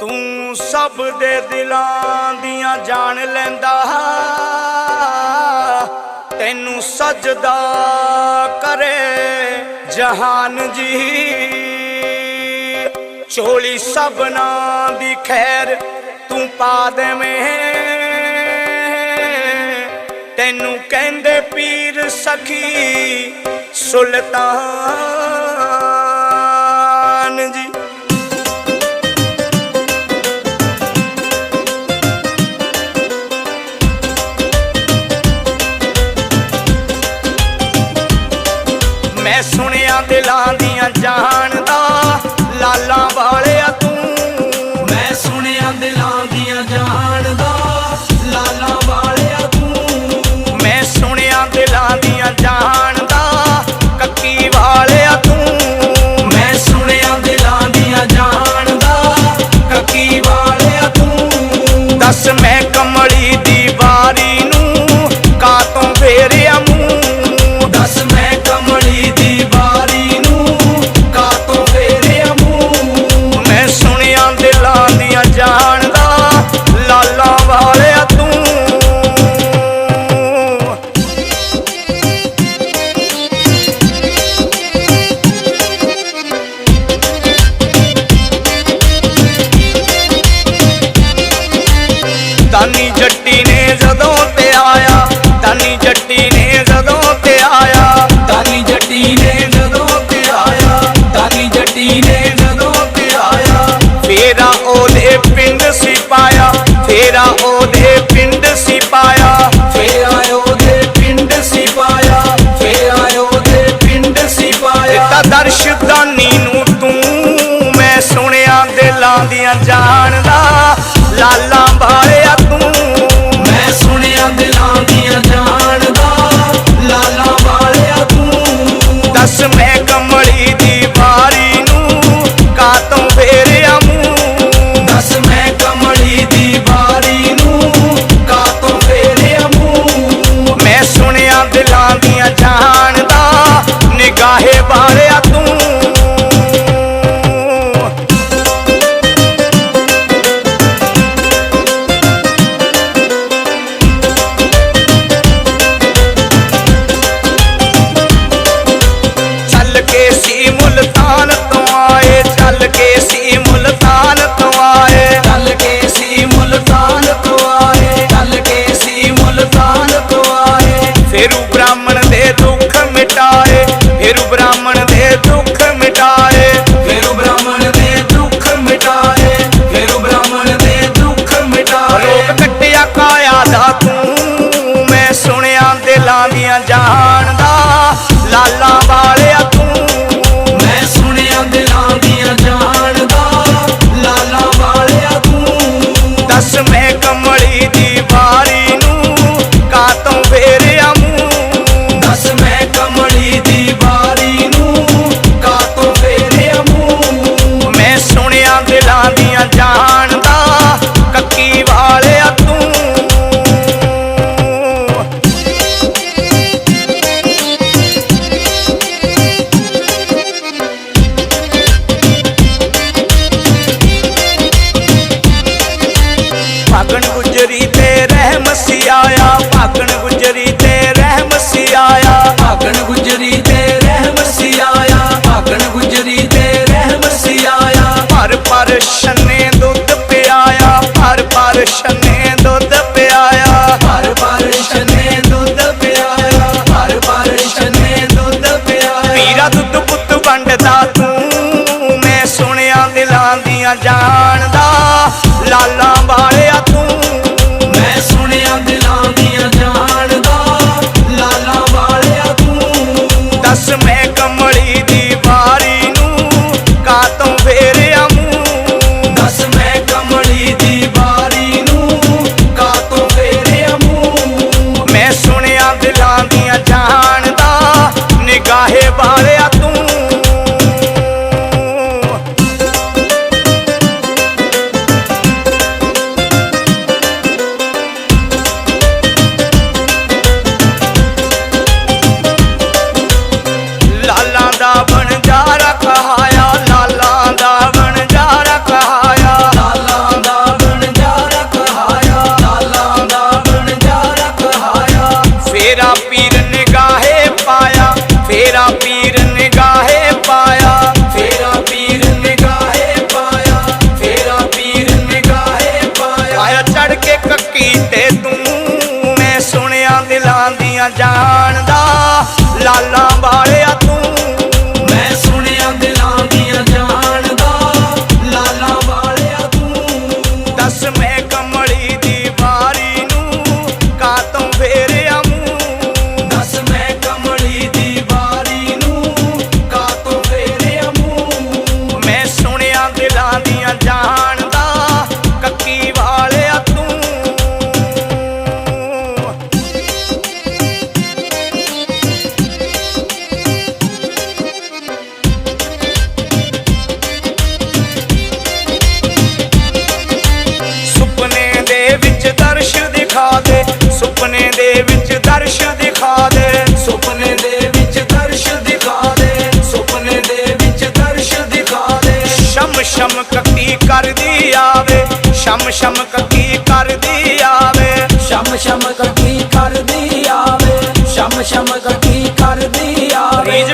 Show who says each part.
Speaker 1: ਤੂੰ ਸਭ ਦੇ ਦਿਲਾਂ ਦੀਆਂ ਜਾਣ ਲੈਂਦਾ। ਤੈਨੂੰ ਸਜਦਾ ਕਰੇ ਜਹਾਨ ਜੀ। ਚੋਲੀ ਸਭਨਾ ਦੀ ਖੈਰ ਤੂੰ ਪਾ ਦੇਵੇਂ। ਤੈਨੂੰ ਕਹਿੰਦੇ ਪੀਰ ਸਖੀ ਸੁਲਤਾਨ ਜੀ। adelante ਧਾਨੀ ਜੱਟੀ ਨੇ ਜਦੋਂ ਤੇ ਆਇਆ ਤਾਨੀ ਜੱਟੀ ਨੇ ਜਦੋਂ ਤੇ ਆਇਆ।
Speaker 2: ਤਾਨੀ ਜੱਟੀ ਨੇ ਜਦੋਂ ਤੇ ਆਇਆ ਤਾਨੀ ਜੱਟੀ ਨੇ ਜਦੋਂ ਤੇ ਆਇਆ।
Speaker 1: ਫੇਰਾ ਉਹਦੇ ਪਿੰਡ ਸੀ ਪਾਇਆ ਫੇਰਾ ਉਹਦੇ ਪਿੰਡ ਸੀ ਪਾਇਆ
Speaker 2: ਫੇਰਾ ਉਹਦੇ ਪਿੰਡ ਸੀ ਪਾਇਆ ਫੇਰਾ ਉਹਦੇ ਪਿੰਡ ਸੀ ਪਾਇਆ
Speaker 1: ਤਾਂ ਦਰਸ਼ਦਾਨੀ ਨੂੰ ਤੂੰ, ਮੈਂ ਸੁਣਿਆ ਦਿਲਾਂ ਦੀਆਂ ਜਾਣ awesome
Speaker 2: બ્રાહ્મણ viado do ਦੀਆਂ ਜਾਣਦਾ
Speaker 1: ਦਰਸ਼ ਦਿਖਾ ਦੇ। ਸੁਪਨੇ ਦੇ ਵਿੱਚ ਦਰਸ਼ ਦਿਖਾ ਦੇ।
Speaker 2: ਸੁਪਨੇ ਦੇ ਵਿੱਚ ਦਰਸ਼ ਦਿਖਾ ਦੇ।
Speaker 1: ਸ਼ਮ ਸ਼ਮ ਕੱਕੀ ਕਰਦੀ ਆਵੇ। ਸ਼ਮ ਸ਼ਮ ਕੱਕੀ ਕਰਦੀ ਆਵੇ।
Speaker 2: ਸ਼ਮ ਸ਼ਮ ਕੱਠੀ ਕਰਦੀ ਆਵੇ। ਸ਼ਮ ਸ਼ਮ ਕੱਠੀ ਕਰਦੀ ਆਵੇ।